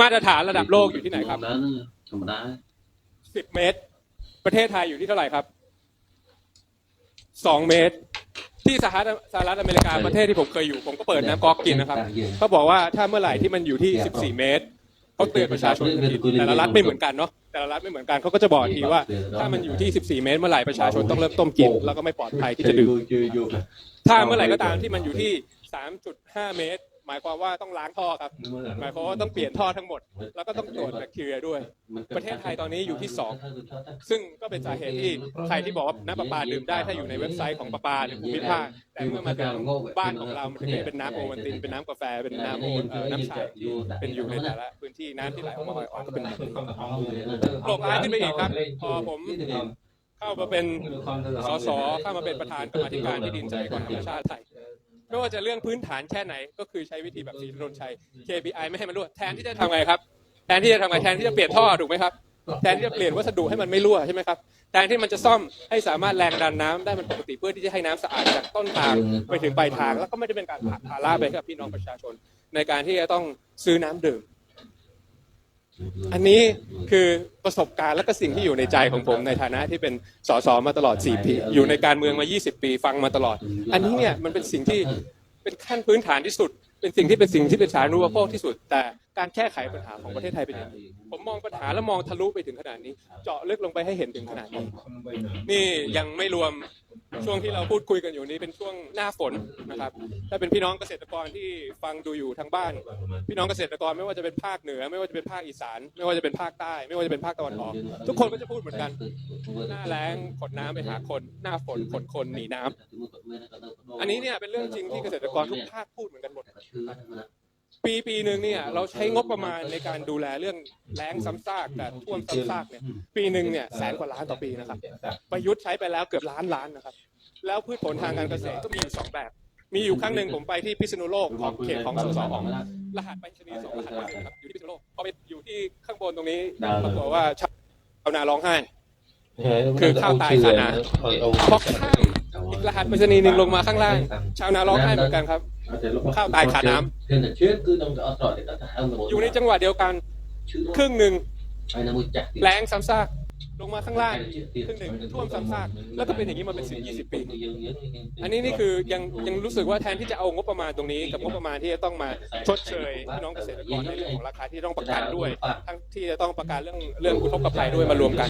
มาตรฐานระดับโลกอยู่ที่ไหนครับนั้นธรรมดาสิบเมตร ประเทศไทยอยู่ที่เท่าไหร่ครับสองเมตร ที่สหรัฐสหรัฐอเมริกาประเทศที่ผมเคยอยู่ผมก็เปิดน้ำก๊อกกินนะครับเขาบอกว่าถ้าเมื่อไหร่ที่มันอยู่ที่14เมตรเขาเตือนประชาชนทันทีแต่ละรัฐไม่เหมือนกันเนาะแต่ละรัฐไม่เหมือนกันเขาก็จะบอกทีว่า ถ้ามันอยู่ที่ 14 เมตรเมื่อไหร่ประชาชนต้องเริ่มต้มกิน แล้วก็ไม่ปลอดภัยที่จะดื่มถ้าเมื่อไหร่ก็ตามที่มันอยู่ที่ 3.5 เมตร หมายความว่าต้องล้างท่อครับ หมายความว่าต้องเปลี่ยนท่อทั้งหมด แล้วก็ต้องตรวจแบคทีเรียด้วย ประเทศไทยตอนนี้อยู่ที่สองซึ่งก็เป็นสาเหตุที่ใครที่บอกว่าน้ำประปาดื่มได้ถ้าอยู่ในเว็บไซต์ของประปาในภูมิภาค แต่เมื่อมาถึงบ้านของเรามันถึงได้เป็นน้ำโอวัลติน เป็นน้ำกาแฟ เป็นน้ำโอเอ่อน้ำชาที่เป็นอยู่ในแต่ละพื้นที่น้ำที่ไหลออกมาอ่อยๆก็เป็นน้ำโลกร้ายขึ้นไปอีกครับ พอผมเข้ามาเป็นสสเข้ามาเป็นประธานกรรมาธิการที่ดินทรัพยากรธรรมชาติไทย ไม่ว่าจะเรื่องพื้นฐานแค่ไหน ก็คือใช้วิธีแบบสีถนนชัย KPI ไม่ให้มันรั่วแทนที่จะทำไงครับ แทนที่จะทำไงแทนที่จะเปลี่ยนท่อถูกไหมครับแทนที่จะเปลี่ยนวัสดุให้มันไม่รั่วใช่ไหมครับแทนที่มันจะซ่อมให้สามารถแรงดันน้ำได้มันปกติเพื่อที่จะให้น้ำสะอาดจากต้นทางไปถึงปลายทาง แล้วก็ไม่ได้เป็นการผลักภาระไปกับพี่น้องประชาชน ในการที่จะต้องซื้อน้ำดื่ม อันนี้คือประสบการณ์และก็สิ่งที่อยู่ในใจของผมในฐานะที่เป็นสสมาตลอด 4 ปี อยู่ในการเมืองมา 20 ปีฟังมาตลอด อันนี้เนี่ยมันเป็นสิ่งที่เป็นขั้นพื้นฐานที่สุด เป็นสิ่งที่เป็นสิ่งที่เป็นสาธารณูปโภคที่สุด แต่การแก้ไขปัญหาของประเทศไทยเป็นอย่างไรผมมองปัญหาแล้วมองทะลุไปถึงขนาดนี้ เจาะลึกลงไปให้เห็นถึงขนาดนี้ นี่ยังไม่รวม ช่วงที่เราพูดคุยกันอยู่นี้เป็นช่วงหน้าฝนนะครับถ้าเป็นพี่น้องเกษตรกรที่ฟังดูอยู่ทางบ้าน พี่น้องเกษตรกรไม่ว่าจะเป็นภาคเหนือ ไม่ว่าจะเป็นภาคอีสาน ไม่ว่าจะเป็นภาคใต้ ไม่ว่าจะเป็นภาคตะวันออกทุกคนก็จะพูดเหมือนกัน หน้าแล้งขนน้ำไปหาคน หน้าฝนขนคนหนีน้ำอันนี้เนี่ยเป็นเรื่องจริงที่เกษตรกรทุกภาคพูดเหมือนกันหมด ปีปีหนึ่งเนี่ยเราใช้งบประมาณในการดูแลเรื่องแล้งซ้ำซากกับท่วมซ้ำซากเนี่ยปีหนึ่งเนี่ยแสนกว่าล้านต่อปีนะครับ ประยุทธ์ใช้ไปแล้วเกือบล้านล้านนะครับ แล้วพืชผลทางการเกษตรก็มีอยู่สองแบบ มีอยู่ครั้งหนึ่งผมไปที่พิษณุโลกของเขตของสสอองรหัสไปรษณีย์สองรหัสไปนะครับอยู่ที่พิษณุโลกพอไปอยู่ที่ข้างบนตรงนี้ปรากฏว่าชาวนาร้องไห้คือข้าวตายขานาพอข้ามอีกรหัสไปรษณีย์หนึ่งลงมาข้างล่าง ชาวนาร้องไห้เหมือนกันครับ ข้าวตายขาน้ำอยู่ในจังหวะเดียวกันครึ่งหนึ่งแล้งซ้ำซากลงมาข้างล่างครึ่งหนึ่งท่วมซ้ำซากแล้วก็เป็นอย่างนี้มาเป็นสิบยี่สิบปี อันนี้นี่คือยังยังรู้สึกว่าแทนที่จะเอางบประมาณตรงนี้ กับงบประมาณที่จะต้องมาชดเชยพี่น้องเกษตรกรในเรื่องของราคาที่ต้องประกันด้วย ทั้งที่จะต้องประกันเรื่องเรื่องอุทกภัยด้วยมารวมกัน